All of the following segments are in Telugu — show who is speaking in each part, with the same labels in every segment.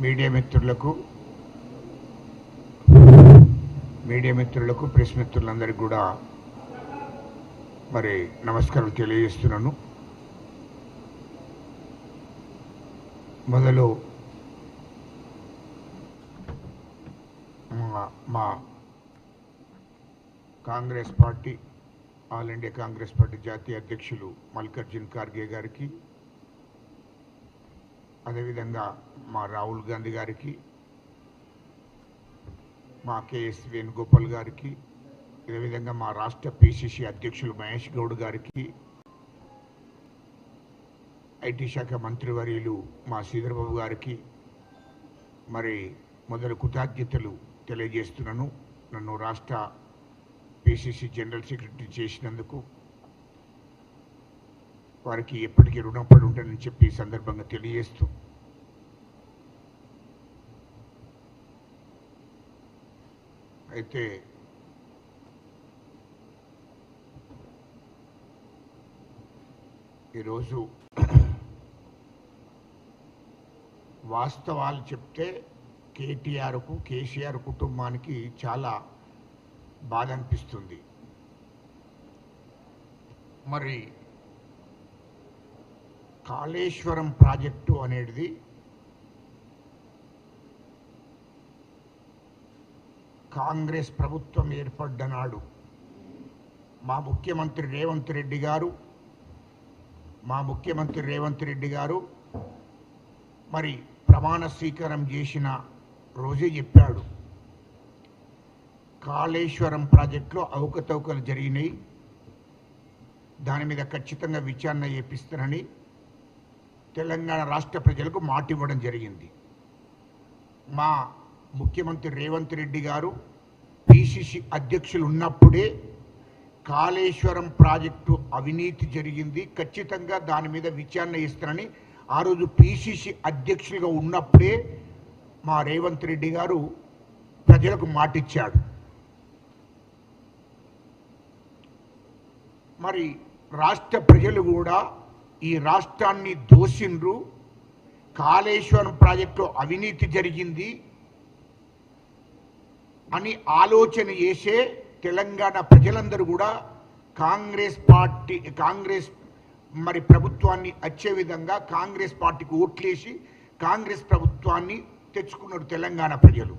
Speaker 1: మీడియా మిత్రులకు మీడియా మిత్రులకు ప్రెస్ మిత్రులందరికీ కూడా మరి నమస్కారం తెలియజేస్తున్నాను. మొదలు మా- మా Congress party all India Congress party జాతీయ అధ్యక్షులు మల్లికార్జున్ ఖార్గే గారికి అదేవిధంగా మా రాహుల్ గాంధీ గారికి మా కేఎస్ వేణుగోపాల్ గారికి అదేవిధంగా మా రాష్ట్ర పిసిసి అధ్యక్షులు మహేష్ గౌడ్ గారికి ఐటీ శాఖ మంత్రివర్యులు మా శ్రీధరబాబు గారికి మరి మొదలు కృతజ్ఞతలు తెలియజేస్తున్నాను. నన్ను రాష్ట్ర పిసిసి జనరల్ సెక్రటరీ చేసినందుకు వారికి ఎప్పటికీ రుణపడి ఉంటానని చెప్పి ఈ సందర్భంగా తెలియజేస్తూ అయితే ఈరోజు వాస్తవాలు చెప్తే కేటీఆర్కు కేసీఆర్ కుటుంబానికి చాలా బాధ అనిపిస్తుంది. మరి కాళేశ్వరం ప్రాజెక్టు అనేది కాంగ్రెస్ ప్రభుత్వం ఏర్పడ్డనాడు మా ముఖ్యమంత్రి రేవంత్ రెడ్డి గారు మా ముఖ్యమంత్రి రేవంత్ రెడ్డి గారు మరి ప్రమాణ స్వీకారం చేసిన రోజే చెప్పాడు. కాళేశ్వరం ప్రాజెక్టులో అవకతవకలు జరిగినాయి. దాని మీద ఖచ్చితంగా విచారణ చేపిస్తానని తెలంగాణ రాష్ట్ర ప్రజలకు మాట ఇవ్వడం జరిగింది. మా ముఖ్యమంత్రి రేవంత్ రెడ్డి గారు పిసిసి అధ్యక్షులు ఉన్నప్పుడే కాళేశ్వరం ప్రాజెక్టు అవినీతి జరిగింది. ఖచ్చితంగా దాని మీద విచారణ ఇస్తానని ఆ రోజు పిసిసి అధ్యక్షులుగా ఉన్నప్పుడే మా రేవంత్ రెడ్డి గారు ప్రజలకు మాటిచ్చాడు. మరి రాష్ట్ర ప్రజలు కూడా ఈ రాష్ట్రాన్ని దోషిండ్రు కాళేశ్వరం ప్రాజెక్టు అవినీతి జరిగింది అని ఆలోచన చేసే తెలంగాణ ప్రజలందరూ కూడా కాంగ్రెస్ పార్టీ కాంగ్రెస్ మరి ప్రభుత్వాన్ని వచ్చే విధంగా కాంగ్రెస్ పార్టీకి ఓట్లేసి కాంగ్రెస్ ప్రభుత్వాన్ని తెచ్చుకున్నారు తెలంగాణ ప్రజలు.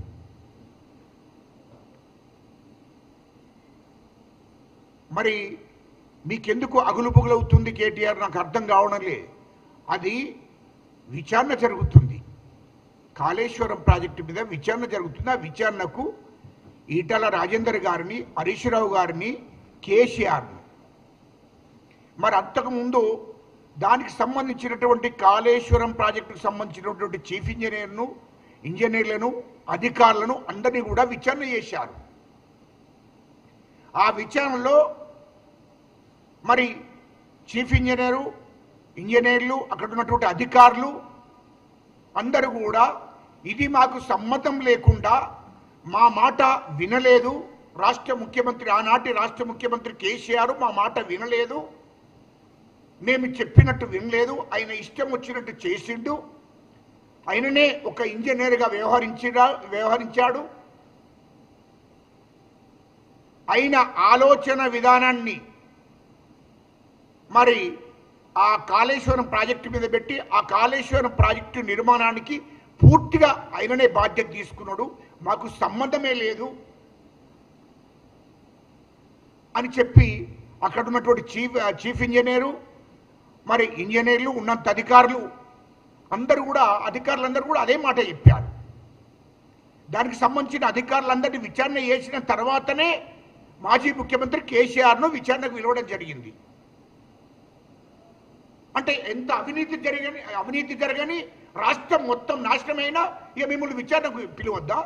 Speaker 1: మరి మీకెందుకు అగులుపుగులవుతుంది కేటీఆర్? నాకు అర్థం కావడం లే అది విచారణ జరుగుతుంది. కాళేశ్వరం ప్రాజెక్టు మీద విచారణ జరుగుతుంది. ఆ విచారణకు ఈటల రాజేందర్ గారిని హరీష్ రావు గారిని కేసీఆర్ని. మరి అంతకుముందు దానికి సంబంధించినటువంటి కాళేశ్వరం ప్రాజెక్టుకు సంబంధించినటువంటి చీఫ్ ఇంజనీర్ను ఇంజనీర్లను అధికారులను అందరినీ కూడా విచారణ చేశారు. ఆ విచారణలో మరి చీఫ్ ఇంజనీరు ఇంజనీర్లు అక్కడ ఉన్నటువంటి అధికారులు అందరూ కూడా ఇది మాకు సమ్మతం లేకుండా మా మాట వినలేదు. రాష్ట్ర ముఖ్యమంత్రి ఆనాటి రాష్ట్ర ముఖ్యమంత్రి కేసీఆర్ మా మాట వినలేదు. మేము చెప్పినట్టు వినలేదు. ఆయన ఇష్టం వచ్చినట్టు చేసిండు. ఆయననే ఒక ఇంజనీర్గా వ్యవహరించిరా వ్యవహరించాడు. ఆయన ఆలోచన విధానాన్ని మరి ఆ కాళేశ్వరం ప్రాజెక్టు మీద పెట్టి ఆ కాళేశ్వరం ప్రాజెక్టు నిర్మాణానికి పూర్తిగా ఆయననే బాధ్యత తీసుకున్నాడు. మాకు సంబంధమే లేదు అని చెప్పి అక్కడ ఉన్నటువంటి చీఫ్ చీఫ్ ఇంజనీరు మరి ఇంజనీర్లు ఉన్నంత అధికారులు అందరూ కూడా అధికారులందరూ కూడా అదే మాట చెప్పారు. దానికి సంబంధించిన అధికారులందరినీ విచారణ చేసిన తర్వాతనే మాజీ ముఖ్యమంత్రి కేసీఆర్ను విచారణకు పిలవడం జరిగింది. అంటే ఎంత అవినీతి జరిగని అవినీతి జరగని రాష్ట్రం మొత్తం నాశనమైనా ఇక మిమ్మల్ని విచారణకు పిలువద్దా?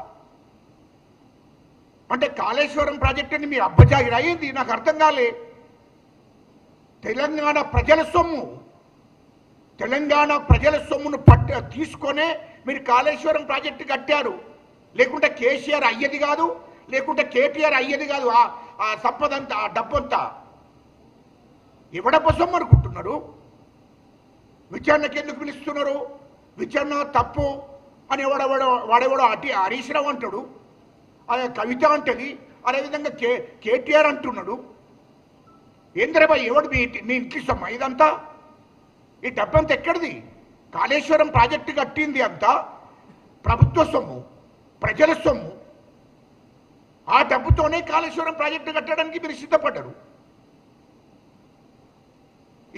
Speaker 1: అంటే కాళేశ్వరం ప్రాజెక్ట్ అని మీరు అబ్బజాగిరి అయ్యింది నాకు అర్థం కాలే. తెలంగాణ ప్రజల సొమ్ము. తెలంగాణ ప్రజల సొమ్మును పట్ట తీసుకొనే మీరు కాళేశ్వరం ప్రాజెక్టు కట్టారు. లేకుంటే కేసీఆర్ అయ్యేది కాదు లేకుంటే కేటీఆర్ అయ్యేది కాదు ఆ సంపదంతా ఆ డబ్బంతా. ఎవడప్ప సొమ్ము అనుకుంటున్నారు? విచారణకు ఎందుకు పిలుస్తున్నారు? విచారణ తప్పు అని ఎవడెవడో వాడెవడో అటి హరీష్ రావు అంటాడు. అదే కవిత అంటది. అదేవిధంగా కే కేటీఆర్ అంటున్నాడు. ఏంద్రబాయ్ ఎవడు మీ ఇంటి- మీ ఇంటికి ఇదంతా? ఈ డబ్బంతా ఎక్కడిది? కాళేశ్వరం ప్రాజెక్టు కట్టింది అంతా? ప్రభుత్వ సొమ్ము ప్రజల సొమ్ము. ఆ డబ్బుతోనే కాళేశ్వరం ప్రాజెక్టు కట్టడానికి మీరు సిద్ధపడ్డారు.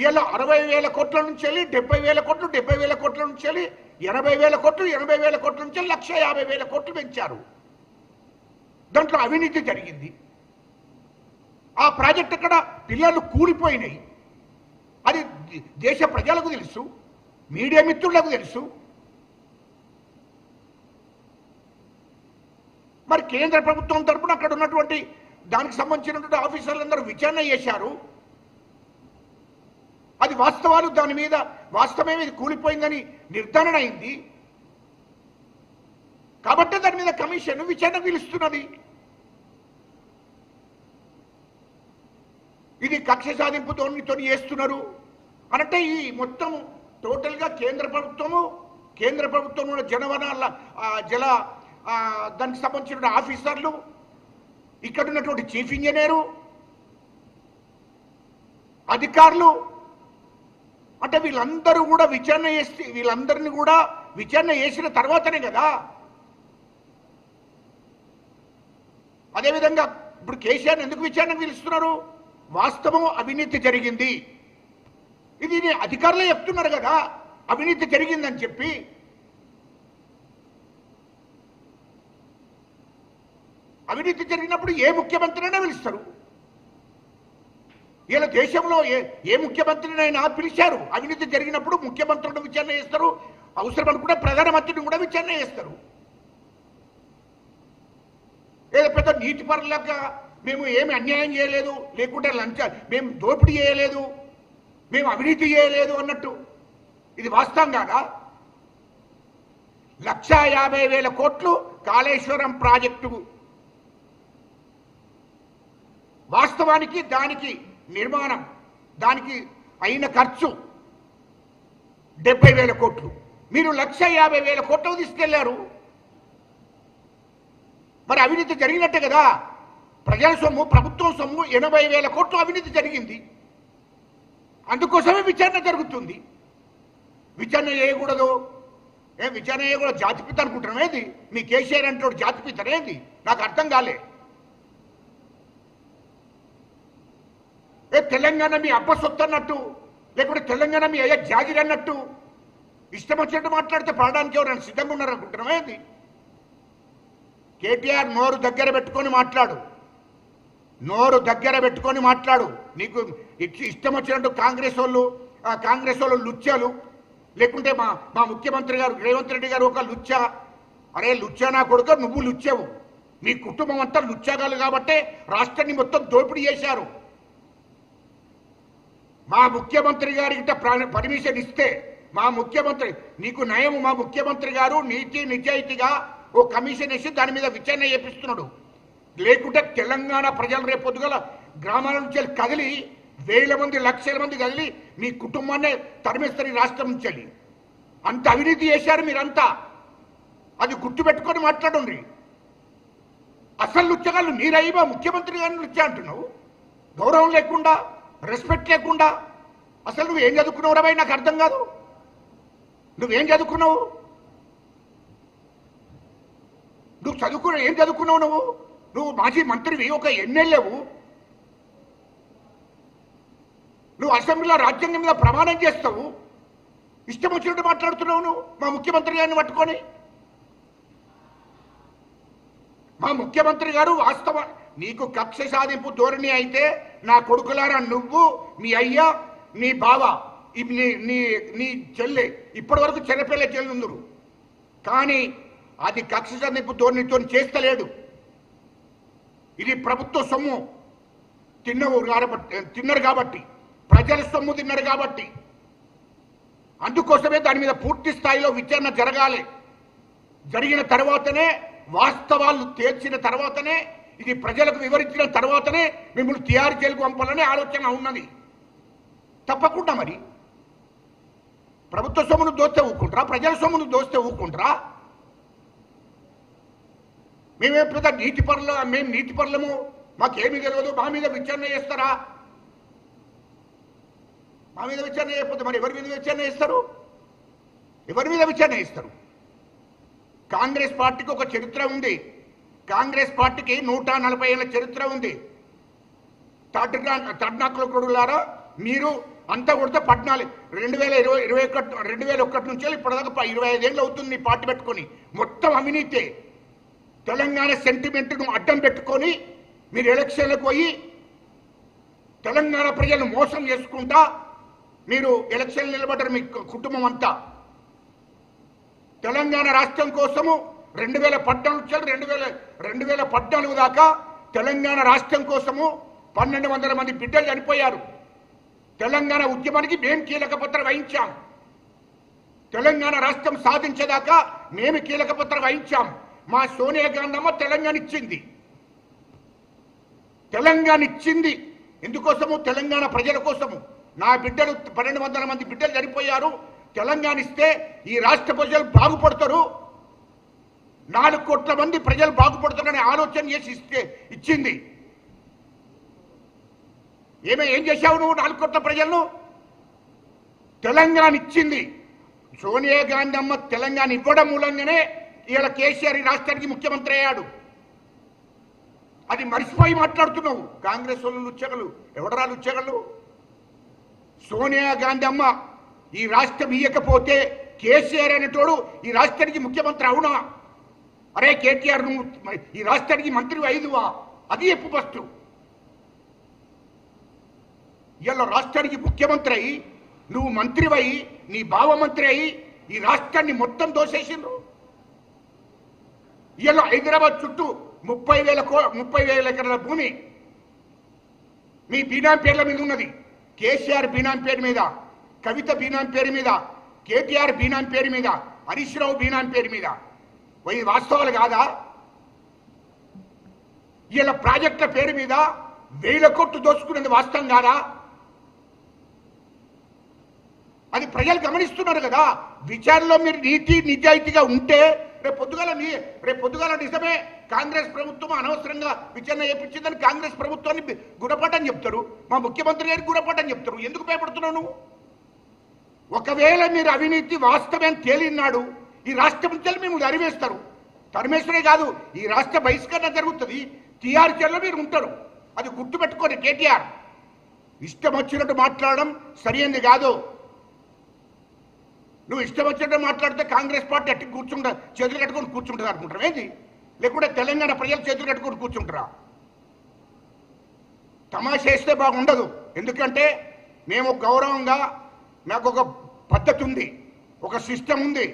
Speaker 1: ఇలా అరవై వేల కోట్ల నుంచి వెళ్ళి డెబ్బై వేల కోట్లు డెబ్బై వేల కోట్ల నుంచి వెళ్ళి ఎనభై వేల కోట్లు ఎనభై వేల కోట్ల నుంచి వెళ్ళి లక్ష యాభై వేల కోట్లు పెంచారు. దాంట్లో అవినీతి జరిగింది. ఆ ప్రాజెక్ట్ అక్కడ పిల్లలు కూలిపోయినాయి. అది దేశ ప్రజలకు తెలుసు మీడియా మిత్రులకు తెలుసు. మరి కేంద్ర ప్రభుత్వం తరపున అక్కడ ఉన్నటువంటి దానికి సంబంధించినటువంటి ఆఫీసర్లందరూ విచారణ చేశారు. అది వాస్తవాలు దాని మీద వాస్తవమే ఇది కూలిపోయిందని నిర్ధారణ అయింది. కాబట్టి దాని మీద కమిషన్ విచారణ పిలుస్తున్నది. ఇది కక్ష సాధింపుతో చేస్తున్నారు. అనంటే ఈ మొత్తం టోటల్గా కేంద్ర ప్రభుత్వము కేంద్ర ప్రభుత్వంలో జనవనాల జల దానికి సంబంధించిన ఆఫీసర్లు ఇక్కడ ఉన్నటువంటి చీఫ్ ఇంజనీరు అధికారులు అంటే వీళ్ళందరూ కూడా విచారణ చేసి వీళ్ళందరినీ కూడా విచారణ చేసిన తర్వాతనే కదా. అదేవిధంగా ఇప్పుడు కేసీఆర్ ఎందుకు విచారణ పిలుస్తున్నారు? వాస్తవం అవినీతి జరిగింది. ఇది అధికారులే చెప్తున్నారు కదా అవినీతి జరిగిందని చెప్పి. అవినీతి జరిగినప్పుడు ఏ ముఖ్యమంత్రినైనా పిలుస్తారు. ఇలా దేశంలో ఏ ఏ ముఖ్యమంత్రినైనా పిలిచారు. అవినీతి జరిగినప్పుడు ముఖ్యమంత్రులను విచారణ చేస్తారు. అవసరం అనుకుంటే ప్రధానమంత్రిని కూడా విచారణ చేస్తారు. ఏదో పెద్ద నీటి పరులాగా మేము ఏమి అన్యాయం చేయలేదు. లేకుంటే లంచ మేము దోపిడీ చేయలేదు. మేము అవినీతి చేయలేదు అన్నట్టు. ఇది వాస్తవం కాదా? లక్ష యాభై వేల కోట్లు కాళేశ్వరం ప్రాజెక్టు. వాస్తవానికి దానికి నిర్మాణం. దానికి అయిన ఖర్చు డెబ్బై వేల కోట్లు. మీరు లక్ష యాభై వేల కోట్లు తీసుకెళ్ళారు. మరి అవినీతి జరిగినట్టే కదా. ప్రజల సొమ్ము ప్రభుత్వం సొమ్ము ఎనభై వేల కోట్లు అవినీతి జరిగింది. అందుకోసమే విచారణ జరుగుతుంది. విచారణ చేయకూడదు. ఏ విచారణ చేయకూడదు. జాతిపిత అనుకుంటున్నాం. ఏది? మీ కేసీఆర్ అంటే జాతిపితనేది? నాకు అర్థం కాలే. రేపు తెలంగాణ మీ అబ్బ సొత్తు అన్నట్టు లేకుంటే తెలంగాణ మీ అయ్యా జాగిరి అన్నట్టు. ఇష్టం వచ్చినట్టు మాట్లాడితే పడడానికి ఎవరైనా సిద్ధంగా ఉన్నారనుకుంటున్నామే అది కేటీఆర్ నోరు దగ్గర పెట్టుకొని మాట్లాడు. నోరు దగ్గర పెట్టుకొని మాట్లాడు. నీకు ఇష్టం వచ్చినట్టు కాంగ్రెస్ వాళ్ళు ఆ కాంగ్రెస్ వాళ్ళు లుచ్చాలు. లేకుంటే మా మా ముఖ్యమంత్రి గారు రేవంత్ రెడ్డి గారు ఒక లుచ్చా. అరే లుచ్చా నా కొడుకు నువ్వు లుచ్చావు. మీ కుటుంబం అంతా లుచ్చాగాలు కాబట్టే రాష్ట్రాన్ని మొత్తం దోపిడీ చేశారు. మా ముఖ్యమంత్రి గారికి పర్మిషన్ ఇస్తే మా ముఖ్యమంత్రి నీకు నయం మా ముఖ్యమంత్రి గారు నీతి నిజాయితీగా ఓ కమిషన్ వేసి దాని మీద విచారణ చేపిస్తున్నాడు. లేకుంటే తెలంగాణ ప్రజలు రేపు పొద్దుగల గ్రామాల నుంచి కదిలి వేల మంది లక్షల మంది కదిలి మీ కుటుంబాన్ని తరిమేస్తారు రాష్ట్రం నుంచి వెళ్ళి. అంత అవినీతి చేశారు మీరంతా. అది గుర్తుపెట్టుకొని మాట్లాడండి. అసలు లుచ్చగాళ్ళు మీరయ్యా ముఖ్యమంత్రి గారిని లుచ్చ అంటున్నావు? గౌరవం లేకుండా రెస్పెక్ట్ లేకుండా. అసలు నువ్వు ఏం చదువుకున్నావు రాబాయి నాకు అర్థం కాదు. నువ్వేం చదువుకున్నావు? నువ్వు చదువుకున్న ఏం చదువుకున్నావు నువ్వు? నువ్వు మాజీ మంత్రివి ఒక ఎమ్మెల్యేవు. నువ్వు అసెంబ్లీలో రాజ్యాంగం మీద ప్రమాణం చేస్తావు. ఇష్టం వచ్చినట్టు మాట్లాడుతున్నావు నువ్వు. మా ముఖ్యమంత్రి గారిని పట్టుకొని. మా ముఖ్యమంత్రి గారు వాస్తవ నీకు కక్ష సాధింపు ధోరణి అయితే నా కొడుకులారా నువ్వు మీ అయ్య నీ బావ నీ నీ నీ చెల్లె ఇప్పటి వరకు చెల్లెపిల్ల చెల్లుందరు కానీ అది కక్ష సాధింపు ధోరణితో చేస్తలేడు ఇది ప్రభుత్వ సొమ్ము. తిన్నవు కాబట్టి తిన్నారు కాబట్టి ప్రజల సొమ్ము తిన్నారు కాబట్టి. అందుకోసమే దాని మీద పూర్తి స్థాయిలో విచారణ జరగాలి. జరిగిన తర్వాతనే వాస్తవాలు తేల్చిన తర్వాతనే ఇది ప్రజలకు వివరించిన తర్వాతనే మిమ్మల్ని తియారు జైలుకు పంపాలనే ఆలోచన ఉన్నది. తప్పకుండా మరి. ప్రభుత్వ సొమ్మును దోస్తే ఊక్కుంటారా ప్రజల సొమ్మును దోస్తే ఊక్కుంటారా మేమే పెద్ద నీతి పరుల మేము నీతి పరులము? మాకేమీ తెలియదు మా మీద విచారణ చేస్తారా? మా మీద విచారణ చేయకపోతే మరి ఎవరి మీద విచారణ చేస్తారు? ఎవరి మీద విచారణ చేస్తారు? కాంగ్రెస్ పార్టీకి ఒక చరిత్ర ఉంది. కాంగ్రెస్ పార్టీకి నూట నలభై ఏళ్ళ చరిత్ర ఉంది. తడ్నాకుల కొడులారా మీరు అంతా కొడితే పద్నాలుగు రెండు వేల ఇరవై ఇరవై ఒకటి రెండు వేల ఒకటి నుంచి ఇప్పటిదాకా ఇరవై ఐదేళ్ళు అవుతుంది పార్టీ పెట్టుకొని. మొత్తం అవినీతే. తెలంగాణ సెంటిమెంట్ను అడ్డం పెట్టుకొని మీరు ఎలక్షన్లకు పోయి తెలంగాణ ప్రజలను మోసం చేసుకుంటా మీరు ఎలక్షన్ నిలబడ్డారు మీ కుటుంబం అంతా. తెలంగాణ రాష్ట్రం కోసము రెండు వేల పద్నాలుగు నుంచి రెండు వేల రెండు వేల పద్నాలుగు దాకా తెలంగాణ రాష్ట్రం కోసము పన్నెండు వందల మంది బిడ్డలు చనిపోయారు. తెలంగాణ ఉద్యమానికి మేము కీలక పత్ర వహించాం. తెలంగాణ రాష్ట్రం సాధించేదాకా మేము కీలక పత్ర వహించాం. మా సోనియా గాంధీ అమ్మ తెలంగాణ ఇచ్చింది. తెలంగాణ ఇచ్చింది. ఎందుకోసము తెలంగాణ ప్రజల కోసము. నా బిడ్డలు పన్నెండు వందల మంది బిడ్డలు చనిపోయారు. తెలంగాణ ఇస్తే ఈ రాష్ట్ర ప్రజలు బాగుపడతారు. నాలుగు కోట్ల మంది ప్రజలు బాగుపడతారని ఆలోచన చేసి ఇస్తే ఇచ్చింది. ఏమే ఏం చేశావు నువ్వు నాలుగు కోట్ల ప్రజలను? తెలంగాణ ఇచ్చింది. సోనియా గాంధీ అమ్మ తెలంగాణ ఇవ్వడం మూలంగానే ఇవాళ కేసీఆర్ ఈ రాష్ట్రానికి ముఖ్యమంత్రి అయ్యాడు. అది మర్చిపోయి మాట్లాడుతున్నావు. కాంగ్రెస్ వాళ్ళు లుచ్చగలు. ఎవడరా లుచ్చగలు? సోనియా గాంధీ అమ్మ ఈ రాష్ట్రం ఇయ్యకపోతే కేసీఆర్ అనేటోడు ఈ రాష్ట్రానికి ముఖ్యమంత్రి అవునా? అరే కేటీఆర్ నువ్వు ఈ రాష్ట్రానికి మంత్రి ఐదువా అది ఎప్పు ఫస్ట్? ఇలా రాష్ట్రానికి ముఖ్యమంత్రి అయి నువ్వు మంత్రివై నీ బావ మంత్రి అయి ఈ రాష్ట్రాన్ని మొత్తం దోసేసిండ్రు. ఇలా హైదరాబాద్ చుట్టూ ముప్పై వేల కో ముప్పై వేల ఎకరాల భూమి మీ బీనాం పేర్ల మీద ఉన్నది. కేసీఆర్ బీనాం పేరు మీద కవిత బీనాం పేరు మీద కేటీఆర్ బీనాం పేరు మీద హరీష్ రావు బీనాం పేరు మీద. పోయి వాస్తవాలు కాదా? ఇలా ప్రాజెక్టుల పేరు మీద వేల కోట్లు దోచుకునేది వాస్తవం కాదా? అది ప్రజలు గమనిస్తున్నారు కదా. విచారణలో మీరు నీతి నిజాయితీగా ఉంటే రేపు పొద్దుగాల మీ రేపు పొద్దుగాల నిజమే కాంగ్రెస్ ప్రభుత్వం అనవసరంగా విచారణ చేపించిందని కాంగ్రెస్ ప్రభుత్వాన్ని బి- గుణపాఠం చెప్తారు. మా ముఖ్యమంత్రి గారికి గుణపాఠం చెప్తారు. ఎందుకు భయపడుతున్నావు నువ్వు? ఒకవేళ మీరు అవినీతి వాస్తవం తేలినాడు ఈ రాష్ట్ర నుంచి మేము తరివేస్తారు తరిమేశ్వరే కాదు ఈ రాష్ట్ర బహిష్కరణ జరుగుతుంది. టీఆర్సీలో మీరు ఉంటారు. అది గుర్తుపెట్టుకోండి కేటీఆర్. ఇష్టం వచ్చినట్టు మాట్లాడడం సరైనది కాదు. నువ్వు ఇష్టం వచ్చినట్టు మాట్లాడితే కాంగ్రెస్ పార్టీ అట్టి కూర్చుంటా చేతులు కట్టుకొని కూర్చుంటుంది అనుకుంటారు. ఏంది? లేకుంటే తెలంగాణ ప్రజలు చేతులు కట్టుకొని కూర్చుంటారా? తమాషేస్తే బాగుండదు. ఎందుకంటే మేము గౌరవంగా నాకు ఒక పద్ధతి ఉంది ఒక సిస్టమ్ ఉంది.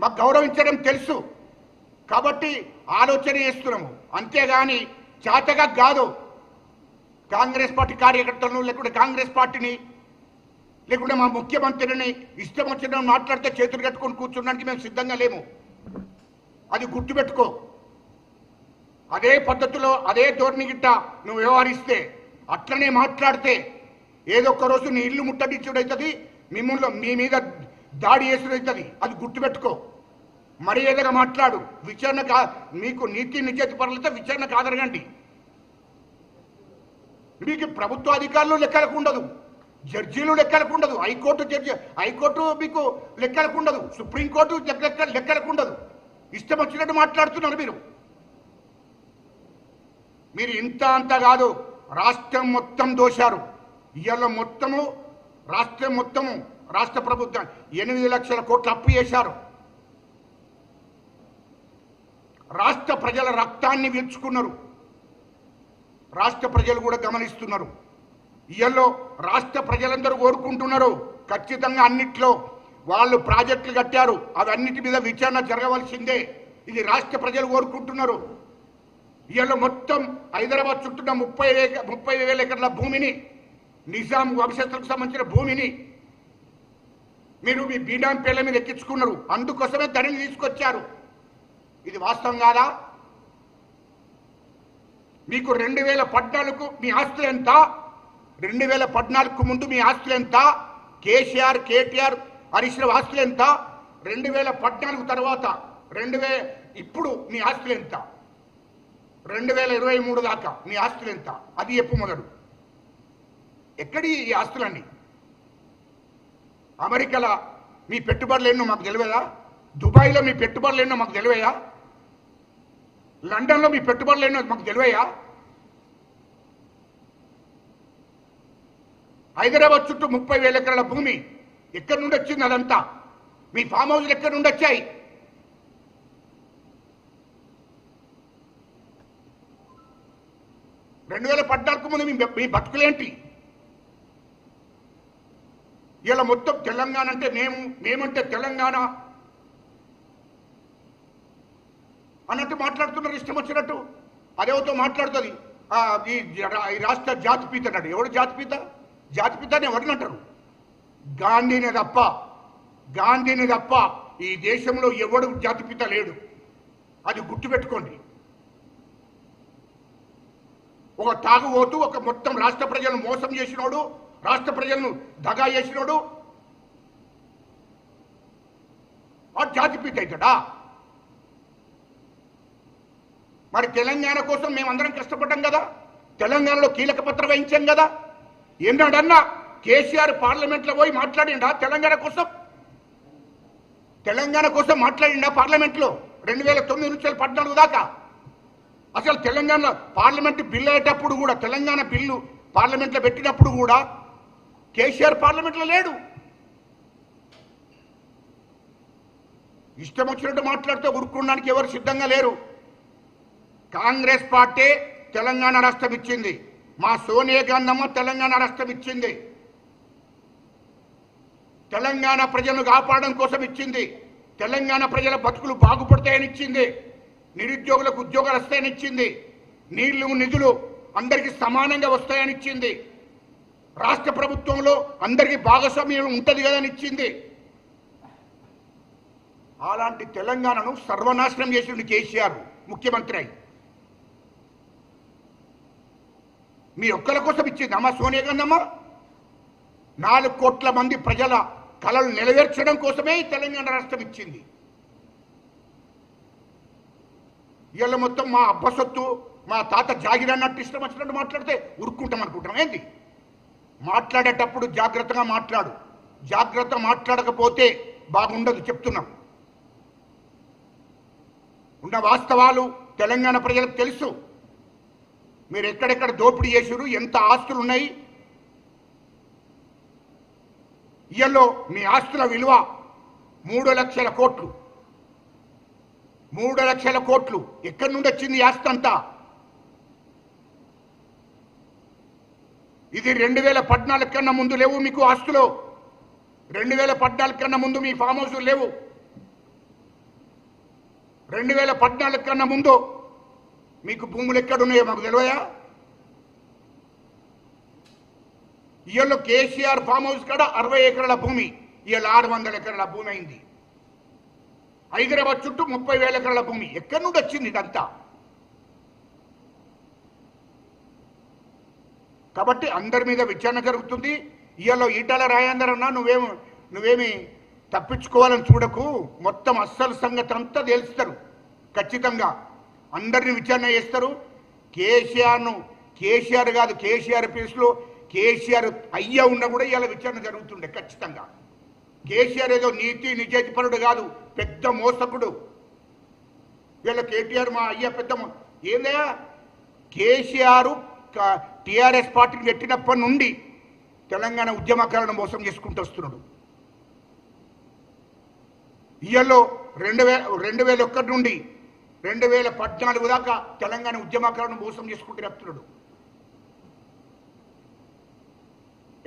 Speaker 1: మాకు గౌరవించడం తెలుసు. కాబట్టి ఆలోచన చేస్తున్నాము. అంతేగాని చేతగా కాదు. కాంగ్రెస్ పార్టీ కార్యకర్తలను లేకుంటే కాంగ్రెస్ పార్టీని లేకుంటే మా ముఖ్యమంత్రిని ఇష్టం వచ్చిన మాట్లాడితే చేతులు కట్టుకొని కూర్చోడానికి మేము సిద్ధంగా లేము. అది గుర్తుపెట్టుకో. అదే పద్ధతిలో అదే ధోరణి గిట్ట నువ్వు వ్యవహరిస్తే అట్లనే మాట్లాడితే ఏదో ఒక రోజు నీ ఇల్లు ముట్టడి అవుతుంది మిమ్మల్ని మీ మీద దాడి చేసుడు అది గుర్తుపెట్టుకో. మర్యాదగా మాట్లాడు. విచారణ కా మీకు నీతి నిజాయితీ పరులతో విచారణ కాదరగండి మీకు ప్రభుత్వ అధికారులు లెక్కలకు ఉండదు. జడ్జీలు లెక్కలకు ఉండదు. హైకోర్టు జడ్జి హైకోర్టు మీకు లెక్కలకు ఉండదు. సుప్రీంకోర్టు లెక్క లెక్కలకు ఉండదు. ఇష్టం వచ్చినట్టు మాట్లాడుతున్నారు మీరు. మీరు ఇంత అంత కాదు. రాష్ట్రం మొత్తం దోశారు ఇవాళ మొత్తము రాష్ట్రం మొత్తము రాష్ట్ర ప్రభుత్వం ఎనిమిది లక్షల కోట్లు అప్పు చేశారు. రాష్ట్ర ప్రజల రక్తాన్ని పీల్చుకున్నారు రాష్ట్ర ప్రజలు కూడా గమనిస్తున్నారు. ఇయల్లో రాష్ట్ర ప్రజలందరూ కోరుకుంటున్నారు ఖచ్చితంగా అన్నిట్లో వాళ్ళు ప్రాజెక్టులు కట్టారు అవన్నిటి మీద విచారణ జరగవలసిందే. ఇది రాష్ట్ర ప్రజలు కోరుకుంటున్నారు. ఇవాళ మొత్తం హైదరాబాద్ చుట్టూ ముప్పై ముప్పై వేల ఎకరాల భూమిని నిజాం వంశస్థులకు సంబంధించిన భూమిని మీరు మీ బీడాం పేర్ల మీద ఎక్కించుకున్నారు. అందుకోసమే ధరని తీసుకొచ్చారు. ఇది వాస్తవం కాదా? మీకు రెండు వేల పద్నాలుగు మీ ఆస్తులు ఎంత? రెండు వేల పద్నాలుగుకు ముందు మీ ఆస్తులు ఎంత? కేసీఆర్ కేటీఆర్ హరీష్ రావు ఆస్తులు ఎంత? రెండు వేల పద్నాలుగు తర్వాత రెండు వే ఇప్పుడు మీ ఆస్తులు ఎంత? రెండు వేల ఇరవై మూడు దాకా మీ ఆస్తులు ఎంత? అది చెప్పు మొదలు. ఎక్కడి ఈ ఆస్తులన్నీ? అమెరికాలో మీ పెట్టుబడులు ఎన్నో మాకు తెలియదా? దుబాయ్లో మీ పెట్టుబడులు ఎన్నో మాకు తెలివయా లండన్లో మీ పెట్టుబడులు ఎన్నో మాకు తెలివయా హైదరాబాద్ చుట్టూ ముప్పై వేల ఎకరాల భూమి ఎక్కడి నుండి వచ్చింది అదంతా? మీ ఫామ్ హౌస్లు ఎక్కడి నుండి వచ్చాయి? రెండు వేల పద్నాలుగు ముందు మీ మీ బతుకులేంటి ఇలా మొత్తం తెలంగాణ అంటే మేము మేమంటే తెలంగాణ. అన్నట్టు మాట్లాడుతున్నారు ఇష్టం వచ్చినట్టు. అదేవతో మాట్లాడుతుంది. ఈ రాష్ట్ర జాతిపీత అన్నాడు ఎవడు జాతిపీత? జాతిపీత అని ఎవరిని అంటారు? గాంధీని తప్ప గాంధీని తప్ప ఈ దేశంలో ఎవడు జాతిపిత లేడు. అది గుర్తుపెట్టుకోండి. ఒక తాగుబోతూ ఒక మొత్తం రాష్ట్ర ప్రజలను మోసం చేసినోడు రాష్ట్ర ప్రజలను దగా చేసినోడు. ఆ జాతిపిత అవుతాడా? మరి తెలంగాణ కోసం మేమందరం కష్టపడ్డాం కదా. తెలంగాణలో కీలక పత్ర వహించాం కదా. ఎన్నాడన్నా కేసీఆర్ పార్లమెంట్లో పోయి మాట్లాడిండా తెలంగాణ కోసం? తెలంగాణ కోసం మాట్లాడిండా పార్లమెంట్లో? రెండు వేల తొమ్మిది నుంచి పద్నాలుగు దాకా? అసలు తెలంగాణ పార్లమెంట్ బిల్లు అయ్యేటప్పుడు కూడా తెలంగాణ బిల్లు పార్లమెంట్లో పెట్టినప్పుడు కూడా కేసీఆర్ పార్లమెంట్లో లేడు. ఇష్టం వచ్చినట్టు మాట్లాడితే ఉరుక్కోవడానికి ఎవరు సిద్ధంగా లేరు. కాంగ్రెస్ పార్టీ తెలంగాణ రాష్ట్రం ఇచ్చింది. మా సోనియా గాంధమ్మ తెలంగాణ రాష్ట్రం ఇచ్చింది. తెలంగాణ ప్రజలను కాపాడడం కోసం ఇచ్చింది. తెలంగాణ ప్రజల బతుకులు బాగుపడతాయని ఇచ్చింది. నిరుద్యోగులకు ఉద్యోగాలు వస్తాయని ఇచ్చింది. నీళ్ళు నిధులు అందరికీ సమానంగా వస్తాయని ఇచ్చింది. రాష్ట్ర ప్రభుత్వంలో అందరికీ భాగస్వామ్యం ఉంటుంది కదా అని ఇచ్చింది. అలాంటి తెలంగాణను సర్వనాశనం చేసిండు కేసీఆర్ ముఖ్యమంత్రి అయి. మీ ఒక్కల కోసం ఇచ్చింది అమ్మ సోనియా గాంధమ్మా నాలుగు కోట్ల మంది ప్రజల కళలు నెరవేర్చడం కోసమే తెలంగాణ రాష్ట్రం ఇచ్చింది. ఇవాళ మొత్తం మా అబ్బసొత్తు మా తాత జాగిరన్నట్టు ఇష్టం వచ్చినట్టు మాట్లాడితే ఉరుక్కుంటాం అనుకుంటాం ఏంటి మాట్లాడేటప్పుడు జాగ్రత్తగా మాట్లాడు. జాగ్రత్త మాట్లాడకపోతే బాగుండదు చెప్తున్నాం. ఉన్న వాస్తవాలు తెలంగాణ ప్రజలకు తెలుసు. మీరు ఎక్కడెక్కడ దోపిడీ చేసారు ఎంత ఆస్తులు ఉన్నాయి ఇయల్లో మీ ఆస్తుల విలువ మూడు లక్షల కోట్లు. మూడు లక్షల కోట్లు. ఎక్కడి నుండి వచ్చింది ఆస్తి అంతా ఇది రెండు వేల పద్నాలుగు కన్నా ముందు లేవు మీకు ఆస్తులు. రెండు వేల పద్నాలుగు కన్నా ముందు మీ ఫామ్ హౌస్ లేవు. రెండు వేల పద్నాలుగు కన్నా ముందు మీకు భూములు ఎక్కడున్నాయో మాకు తెలియయా ఇవాళ కేసీఆర్ ఫామ్ హౌస్ కాడ అరవై ఎకరాల భూమి ఇవాళ ఆరు వందల ఎకరాల భూమి అయింది. హైదరాబాద్ చుట్టూ ముప్పై వేల ఎకరాల భూమి. ఎక్కడి నుండి వచ్చింది ఇదంతా? కాబట్టి అందరి మీద విచారణ జరుగుతుంది. ఇవాళ ఈటాల రాయందర్ అన్నా నువ్వేమి నువ్వేమి తప్పించుకోవాలని చూడకు. మొత్తం అస్సలు సంగతి అంతా తెలుస్తారు ఖచ్చితంగా అందరిని విచారణ చేస్తారు. కేసీఆర్ను కేసీఆర్ కాదు కేసీఆర్ పీస్లో కేసీఆర్ అయ్యా ఉన్నా కూడా ఇవాళ విచారణ జరుగుతుండే ఖచ్చితంగా. కేసీఆర్ ఏదో నీతి నిజాయితీపరుడు కాదు పెద్ద మోసకుడు. వీళ్ళ కేటీఆర్ మా అయ్య పెద్ద ఏందయ్యా? కేసీఆర్ టీఆర్ఎస్ పార్టీని పెట్టినప్పటి నుండి తెలంగాణ ఉద్యమకాలను మోసం చేసుకుంటూ వస్తున్నాడు. ఇయల్లో రెండు వేల రెండు వేల ఒక్కటి నుండి రెండు వేల పద్నాలుగు దాకా తెలంగాణ ఉద్యమకాలను మోసం చేసుకుంటూ చెప్తున్నాడు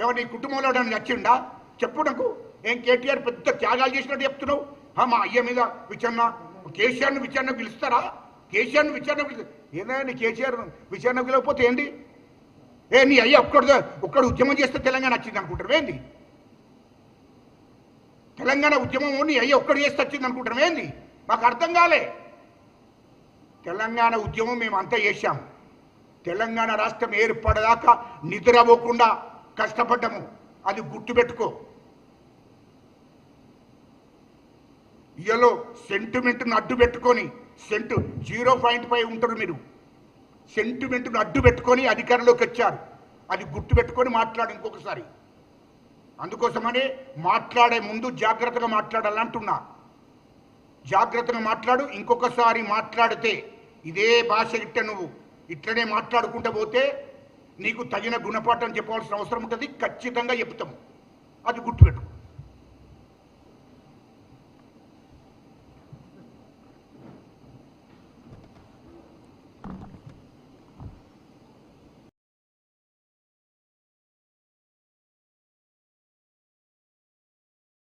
Speaker 1: ఎవరు నీ కుటుంబంలో నచ్చిండా? చెప్పు నాకు. ఏం కేటీఆర్ పెద్ద త్యాగాలు చేసినట్టు చెప్తున్నావు? మా అయ్య మీద విచారణ కేసీఆర్ను విచారణ పిలుస్తారా కేసీఆర్ను విచారణ పిలుస్తారు ఏదైనా కేసీఆర్ విచారణ పిలవకపోతే ఏంటి ఏ నీ అయ్యా ఒక్కడు ఒక్కడు ఉద్యమం చేస్తే తెలంగాణ వచ్చింది అనుకుంటారు ఏంది? తెలంగాణ ఉద్యమం నీ అయ్యా ఒక్కడు చేస్తే వచ్చింది అనుకుంటారు ఏంది? మాకు అర్థం కాలే. తెలంగాణ ఉద్యమం మేము అంతా చేశాం. తెలంగాణ రాష్ట్రం ఏర్పడదాకా నిద్రపోకుండా కష్టపడ్డాము. అది గుర్తుపెట్టుకో ఇయలో సెంటిమెంట్ను అడ్డు పెట్టుకొని సెంటు జీరో పాయింట్ ఫైవ్ ఉంటారు మీరు. సెంటిమెంట్ను అడ్డు పెట్టుకొని అధికారంలోకి వచ్చారు. అది గుర్తు పెట్టుకొని మాట్లాడు ఇంకొకసారి. అందుకోసమనే మాట్లాడే ముందు జాగ్రత్తగా మాట్లాడాలంటున్నా. జాగ్రత్తగా మాట్లాడు ఇంకొకసారి మాట్లాడితే ఇదే భాష ఇట్ట నువ్వు. ఇట్లనే మాట్లాడుకుంటూ పోతే నీకు తగిన గుణపాఠం చెప్పవలసిన అవసరం ఉంటుంది ఖచ్చితంగా చెప్తాము అది గుర్తుపెట్టుకో